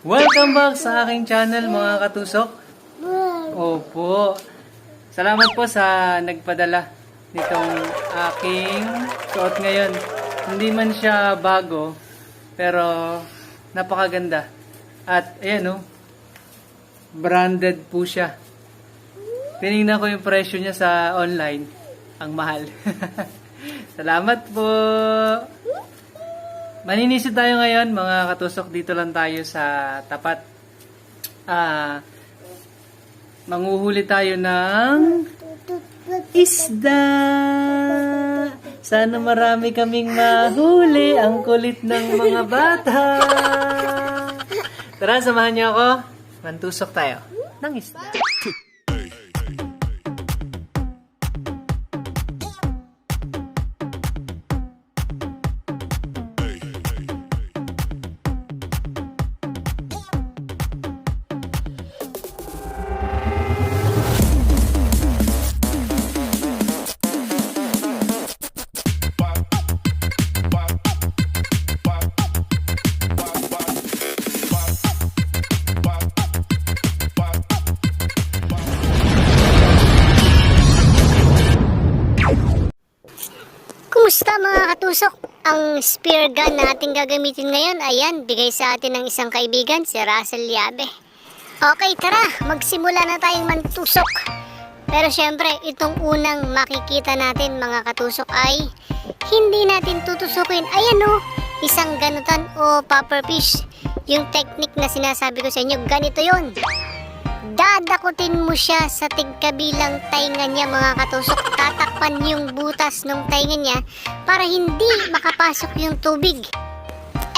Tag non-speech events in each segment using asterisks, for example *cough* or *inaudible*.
Welcome back sa aking channel mga katusok. Opo. Salamat po sa nagpadala nitong aking suot ngayon. Hindi man siya bago, pero napakaganda. At ayan oh, branded po siya. Tinignan ko yung presyo niya sa online. Ang mahal. *laughs* Salamat po. Maninisid tayo ngayon, mga katusok. Dito lang tayo sa tapat. Ah, manguhuli tayo ng isda. Sana marami kaming mahuli. Ang kulit ng mga bata. Tara, samahan niyo ako. Mantusok tayo ng isda. Mga katusok? Ang spear gun na ating gagamitin ngayon, ayan, bigay sa atin ng isang kaibigan, si Russell Yabe. Okay, tara, magsimula na tayong mantusok. Pero syempre, itong unang makikita natin mga katusok ay hindi natin tutusukin. Ayan o, isang ganutan o popper fish. Yung technique na sinasabi ko sa inyo, ganito yon dadakutin mo siya sa tigkabilang tainga niya mga katusok. Tatakpan yung butas ng tainga niya para hindi makapasok yung tubig.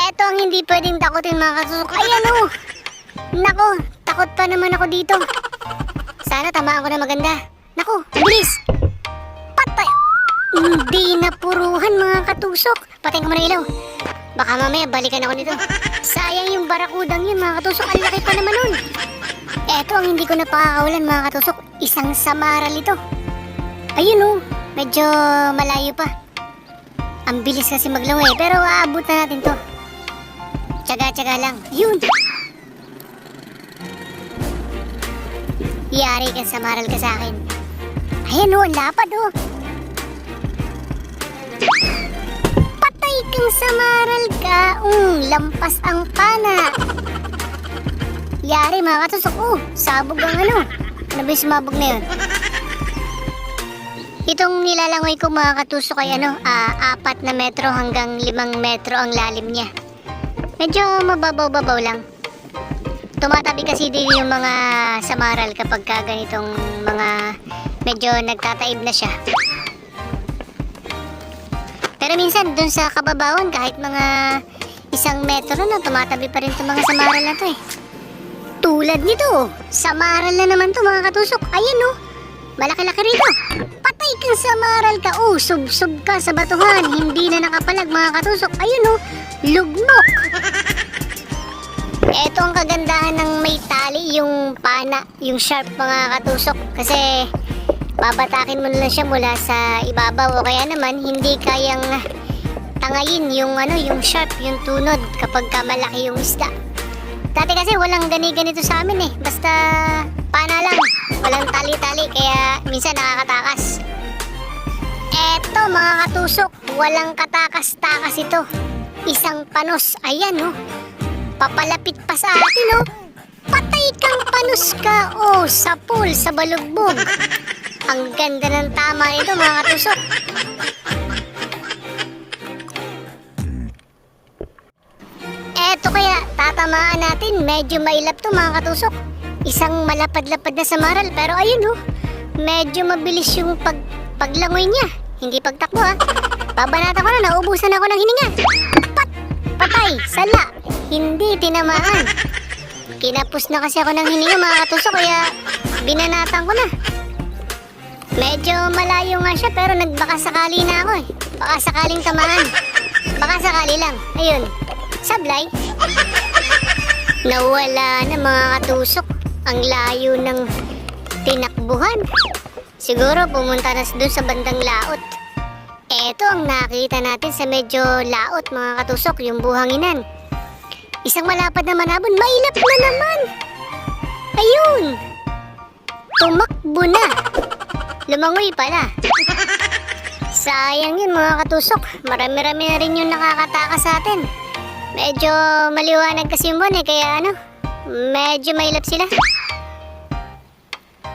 Eto ang hindi pwedeng takutin mga katusok. Ayan o! Nako, takot pa naman ako dito. Sana tamaan ko na maganda. Nako, bilis! Patay! Hindi na puruhan mga katusok. Patayin ko muna ilaw. Baka mamaya balikan ako nito. Sayang yung barakudang yun mga katusok. Ang laki pa naman nun. Eto ang hindi ko napakakawalan mga katusok. Isang samaral ito. Ayun oh, medyo malayo pa. Ang bilis kasi maglangoy pero aabot na natin to. Tsaga-tsaga lang. Yun! Yari ka samaral ka sa akin. Ayan oh, ang lapad oh. Patay kang samaral ka. Mm, lampas ang pana. Yari mga katusok. Oh, sabog ang ano. Ano ba yung sumabog na yun? Itong nilalangoy ko mga katusok ay ano, ah, apat na metro hanggang limang metro ang lalim niya. Medyo mababaw-babaw lang. Tumatabi kasi din yung mga samaral kapag ka ganitong mga medyo nagtataib na siya. Pero minsan dun sa kababawan kahit mga isang metro na tumatabi pa rin itong mga samaral na to eh. Tulad nito, samaral na naman to mga katusok. Ayan oh, malaki-laki rito. Patay kang samaral ka. Oh, sub-sub ka sa batuhan. Hindi na nakapalag mga katusok. Ayun oh, lugmok. Ito ang kagandahan ng may tali, yung pana, yung sharp mga katusok. Kasi babatakin mo na lang siya mula sa ibabaw o kaya naman hindi kayang tangayin yung ano, yung sharp, yung tunod kapag ka malaki yung isda. Dati kasi walang gani-ganito sa amin eh. Basta pana lang. Walang tali-tali kaya minsan nakakatakas. Eto mga katusok, walang katakas-takas ito. Isang panos. Ayan oh. Papalapit pa sa atin oh. Patay kang panos ka oh sa pool, sa balugbog. Ang ganda ng tama nito mga katusok. Kaya, tatamaan natin. Medyo mailap to mga katusok. Isang malapad-lapad na samaral. Pero ayun oh, medyo mabilis yung pag paglangoy niya. Hindi pagtakbo ha. Babanatan ko na, naubusan ako ng hininga. Pat! Patay! Sala! Hindi tinamaan. Kinapos na kasi ako ng hininga mga katusok kaya binanatan ko na. Medyo malayo nga siya pero nagbaka sakali na ako eh. Baka sakaling tamaan. Baka sakali lang. Ayun. Sablay. Nawala na mga katusok. Ang layo ng tinakbuhan. Siguro pumunta na doon sa bandang laot. Eto ang nakita natin sa medyo laot mga katusok, yung buhanginan. Isang malapad na manabon, mailap na naman. Ayun! Tumakbo na. Lumangoy pala. Sayang yun mga katusok. Marami-rami na rin yung nakakatakas sa atin. Medyo maliwanag kasi yung buwan eh, kaya ano, medyo mailap sila.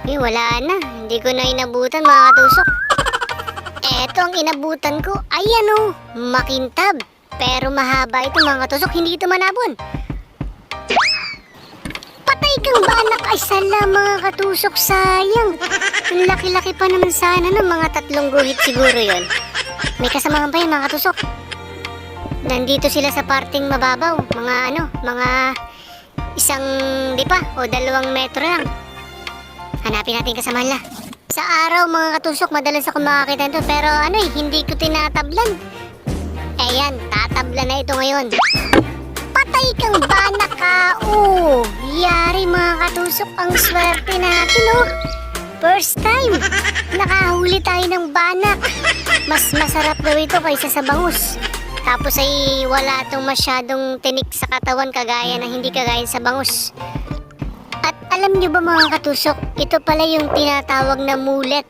Eh, wala na. Hindi ko na inabutan mga katusok. Eto ang inabutan ko. Ay ano, makintab. Pero mahaba ito mga katusok, hindi ito manabon. Patay kang banak ay sala mga katusok, sayang. Ang laki-laki pa naman sana ng mga tatlong guhit siguro yon. May kasamahan pa yun mga katusok. Nandito sila sa parting mababaw, mga ano, mga isang di pa o dalawang metro lang. Hanapin natin kasamahan nila. Sa araw mga katusok, madalas ako makakita nito pero ano eh, hindi ko tinatablan. Ayan, tatabla na ito ngayon. Patay kang banak ka! Oh, yari mga katusok, ang swerte natin oh. First time, nakahuli tayo ng banak. Mas masarap daw ito kaysa sa bangus. Tapos ay wala itong masyadong tinik sa katawan kagaya na hindi kagaya sa bangus. At alam nyo ba mga katusok, ito pala yung tinatawag na mulet.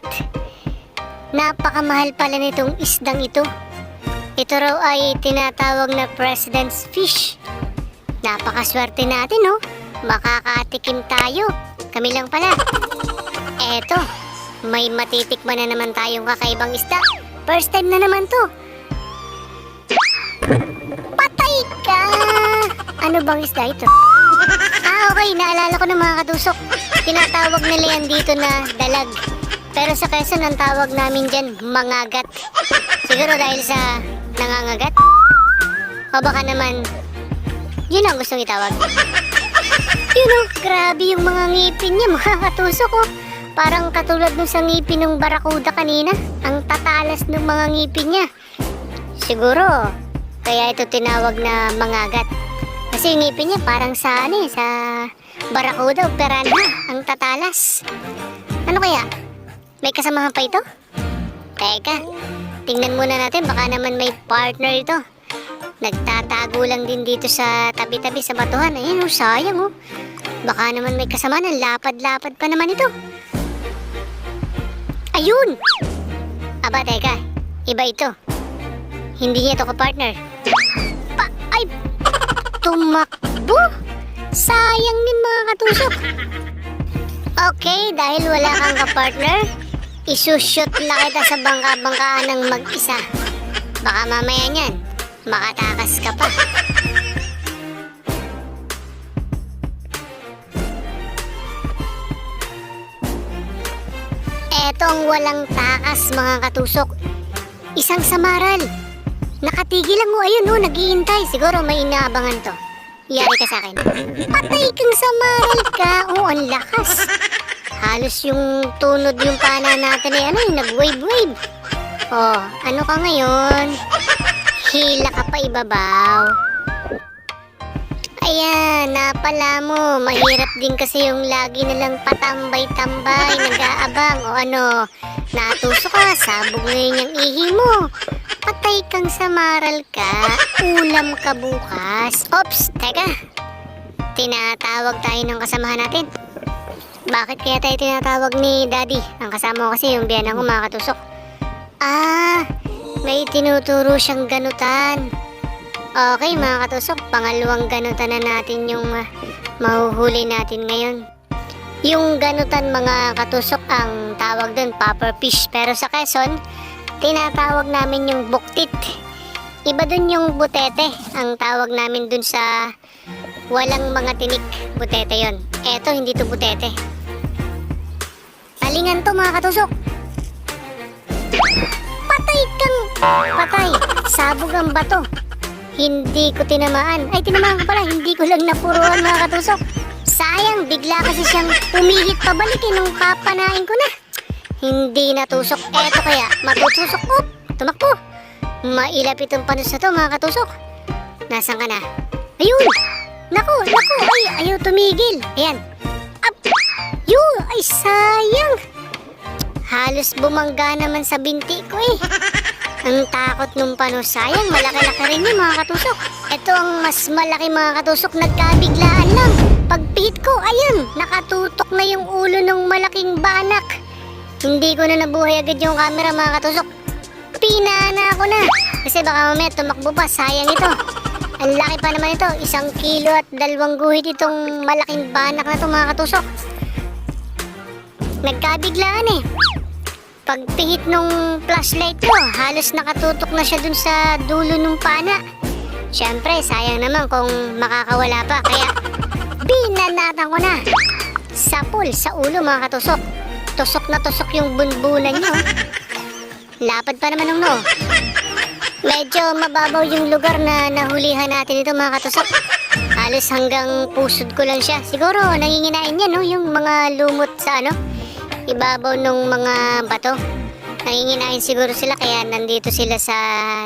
Napakamahal pala nitong isdang ito. Ito raw ay tinatawag na President's Fish. Napakaswerte natin, no? Makakatikim tayo. Kami lang pala. Eto, may matitikman na naman tayong kakaibang isda. First time na naman to. Patay ka! Ano bang isda ito? Ah, okay. Naalala ko ng mga katusok. Tinatawag nila yan dito na dalag. Pero sa Quezon, ang tawag namin dyan, mangagat. Siguro dahil sa nangangagat? O baka naman, yun ang gustong itawag. Yun o, grabe yung mga ngipin niya, mga katusok oh. Parang katulad nung sa ngipin ng barakuda kanina. Ang tatalas ng mga ngipin niya. Siguro, kaya ito tinawag na mangagat. Kasi ngipin niya parang sa ano eh, sa barakuda o piranha. Ang tatalas. Ano kaya? May kasamahan pa ito? Teka, tingnan muna natin. Baka naman may partner ito. Nagtatago lang din dito sa tabi-tabi sa batuhan. Ayan oh, sayang oh. Baka naman may kasama ng lapad-lapad pa naman ito. Ayun! Aba, teka. Iba ito. Hindi niya ito ka-partner. Pa, ay, tumakbo. Sayang din mga katusok. Okay, dahil wala kang ka-partner, isushoot na kita sa bangka-bangkaan ng mag-isa. Baka mamaya niyan, makatakas ka pa. Etong walang takas mga katusok. Isang samaral. Nakatigil lang mo ayun oh, naghihintay. Siguro may inaabangan to. Yari ka sa akin. Patay kang samaral ka. Oh, ang lakas. Halos yung tunod yung pana natin ay ano, yung nag-wave-wave. Oh, ano ka ngayon? Hila ka pa ibabaw. Ayan, napala mo. Mahirap din kasi yung lagi na lang patambay-tambay, nag-aabang o ano. Natuso ka, sabog ngayon yung ihi mo. Patay kang samaral ka, ulam ka bukas. Ops, teka. Tinatawag tayo ng kasamahan natin. Bakit kaya tayo tinatawag ni Daddy? Ang kasama ko kasi yung biyanan ko mga katusok. Ah, may tinuturo siyang ganutan. Okay mga katusok, pangalawang ganutan na natin yung ah, mahuhuli natin ngayon. Yung ganutan mga katusok ang tawag doon, popper fish. Pero sa Quezon, tinatawag namin yung buktit. Iba dun yung butete. Ang tawag namin dun sa walang mga tinik. Butete yon. Eto, hindi to butete. Talingan to mga katusok. Patay kang... Patay. Sabog ang bato. Hindi ko tinamaan. Ay, tinamaan ko pala. Hindi ko lang napuruan mga katusok. Sayang, bigla kasi siyang umihit pabalik eh nung kapanain ko na. Hindi natusok. Eto kaya, matutusok ko. Tumakbo. Mailap itong panos na to mga katusok. Nasaan ka na? Ayun! Naku, naku, ay, ayaw tumigil. Ayan. Up! Yun, ay sayang. Halos bumangga naman sa binti ko eh. Ang takot nung panos. Sayang, malaki-laki rin yun mga katusok. Ito ang mas malaki mga katusok, nagkabiglaan lang. Pagpihit ko, ayun, nakatutok na yung ulo ng malaking banak. Hindi ko na nabuhay agad yung camera mga katusok. Pinana ako na. Kasi baka mamaya tumakbo pa, sayang ito. Ang laki pa naman ito, isang kilo at dalawang guhit itong malaking banak na ito mga katusok. Nagkabiglaan eh. Pagpihit nung flashlight ko, halos nakatutok na siya dun sa dulo ng pana. Siyempre, sayang naman kung makakawala pa, kaya binanatan ko na. Sapul sa ulo mga katusok. Tusok na tusok yung bunbunan niyo. Lapad pa naman ng no. Medyo mababaw yung lugar na nahulihan natin ito mga katusok. Halos hanggang pusod ko lang siya. Siguro nanginginain niya no, yung mga lumot sa ano, ibabaw ng mga bato. Nanginginain siguro sila kaya nandito sila sa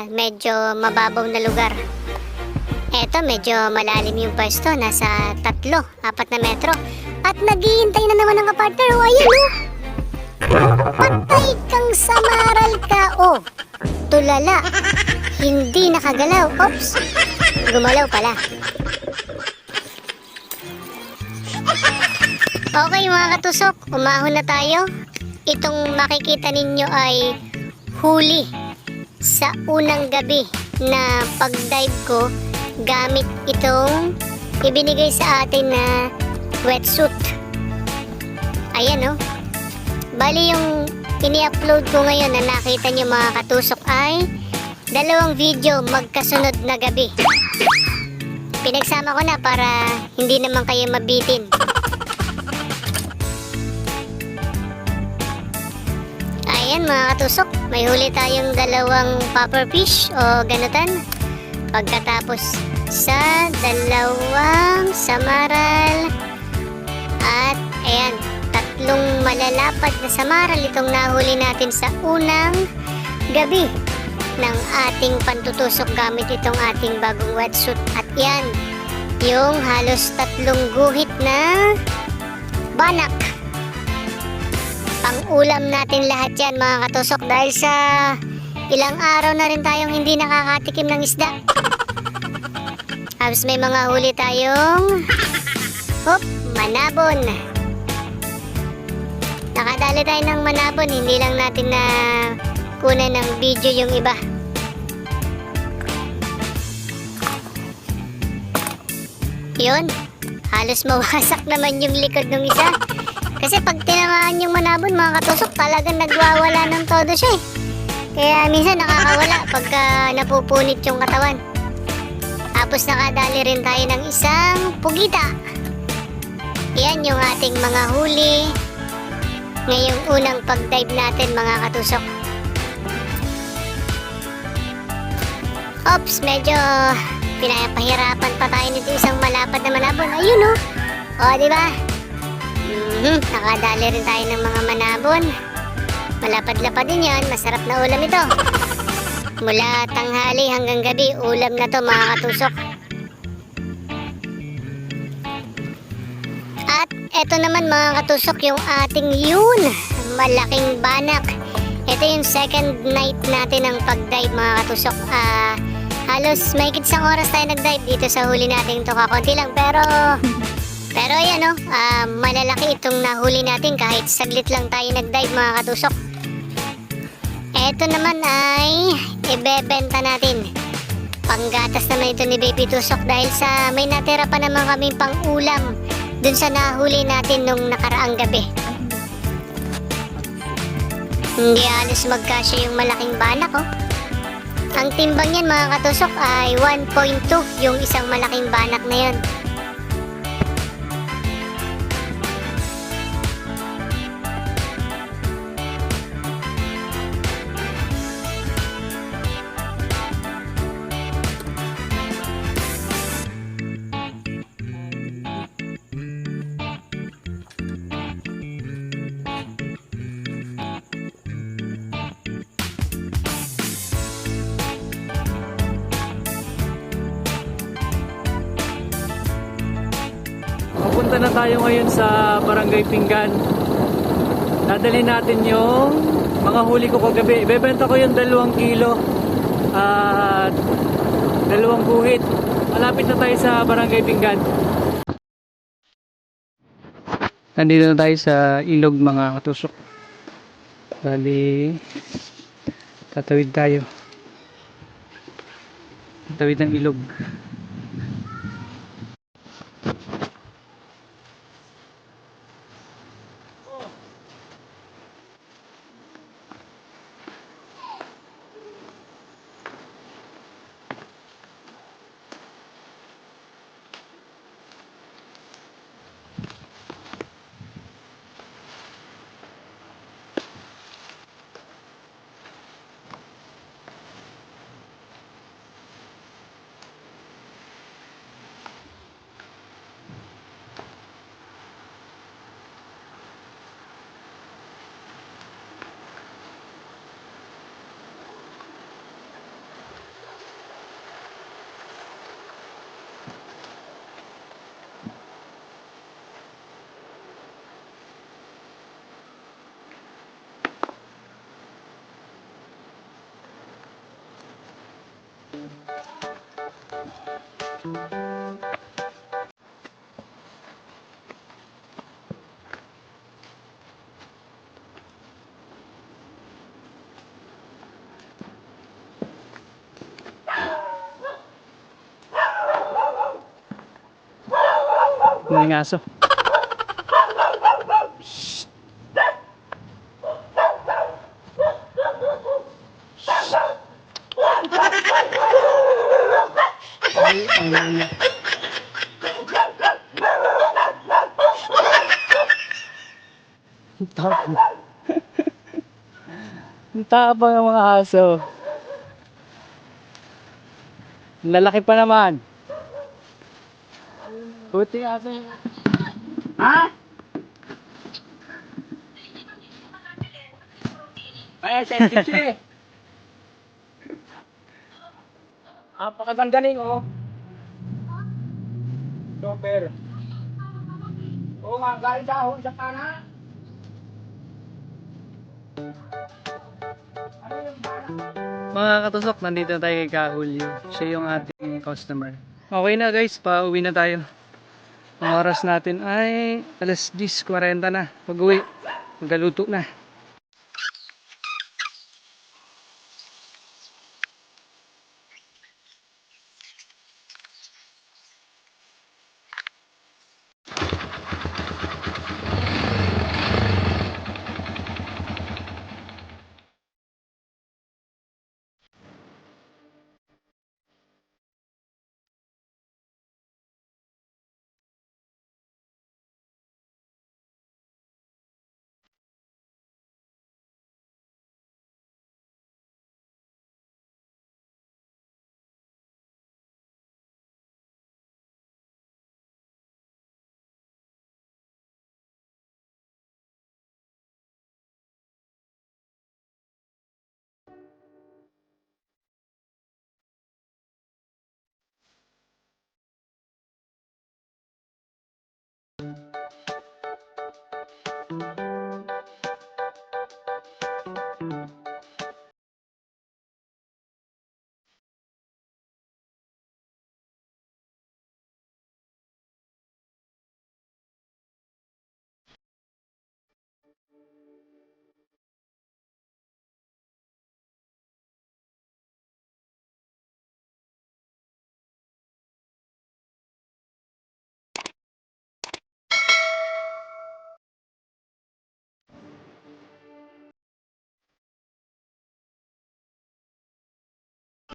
medyo mababaw na lugar. Eto, medyo malalim yung pwesto. Nasa tatlo, apat na metro. At naghihintay na naman ang kapartner. O, ayan o. Patay kang samaral ka. O, tulala. Hindi nakagalaw. Oops. Gumalaw pala. Okay mga katusok, umahon na tayo. Itong makikita ninyo ay huli sa unang gabi na pag-dive ko gamit itong ibinigay sa atin na wetsuit. Ayan oh. Bali yung ini-upload ko ngayon na nakita nyo mga katusok ay dalawang video magkasunod na gabi. Pinagsama ko na para hindi naman kayo mabitin. Ayan mga katusok, may huli tayong dalawang popper fish o ganutan. Pagkatapos sa dalawang samaral tatlong malalapad na samaral itong nahuli natin sa unang gabi ng ating pantutusok gamit itong ating bagong wetsuit. At yan, yung halos tatlong guhit na banak. Pang-ulam natin lahat yan mga katusok dahil sa ilang araw na rin tayong hindi nakakatikim ng isda. Tapos may mga huli tayong hop, manabon. Nakadali tayo ng manabon, hindi lang natin na kunan ng video yung iba. Yun, halos mawasak naman yung likod ng isa. Kasi pag tinamaan yung manabon mga katusok, talagang nagwawala ng todo siya eh. Kaya minsan nakakawala pagka napupunit yung katawan. Tapos nakadali rin tayo ng isang pugita. Yan yung ating mga huli ngayong unang pag-dive natin mga katusok. Ops, medyo pinapahirapan pa tayo nito isang malapad na manabon. Ayun oh. O, di ba? Mhm, nakadali rin tayo ng mga manabon. Malapad-lapad din yan, masarap na ulam ito. Mula tanghali hanggang gabi, ulam na to mga katusok. Eto naman mga katusok, yung ating yun, malaking banak. Ito yung second night natin ng pag-dive mga katusok. Ah, halos may isang oras tayo nag-dive dito sa huli natin to kakonti lang pero *laughs* pero ayan oh, ah, malalaki itong nahuli natin kahit saglit lang tayo nag-dive mga katusok. Ito naman ay ibebenta natin. Panggatas naman ito ni Baby Tusok dahil sa may natira pa naman kami pang ulam dun sa nahuli natin nung nakaraang gabi. Hindi halos magkasya yung malaking banak oh. Ang timbang yan mga katusok ay 1.2 yung isang malaking banak na yan. Na tayo ngayon sa Barangay Pinggan. Dadalhin natin yung mga huli ko kagabi. Ibebenta ko yung dalawang kilo at dalawang guhit. Malapit na tayo sa Barangay Pinggan. Nandito na tayo sa ilog mga katusok. Bali, tatawid tayo. Tatawid ng ilog. May ngaso. Ang tapang. Ang tapang ng mga aso. Lalaki pa naman. Buti aso. Ha? Ay, sensitive. Napakaganda ning oh. Super. Oo nga, galing dahon sa kana. Mga katusok, nandito na tayo kay Kahulyo. Siya yung ating customer. Okay na guys, pauwi na tayo. Ang oras natin ay alas 10.40 na. Pag uwi, magaluto na.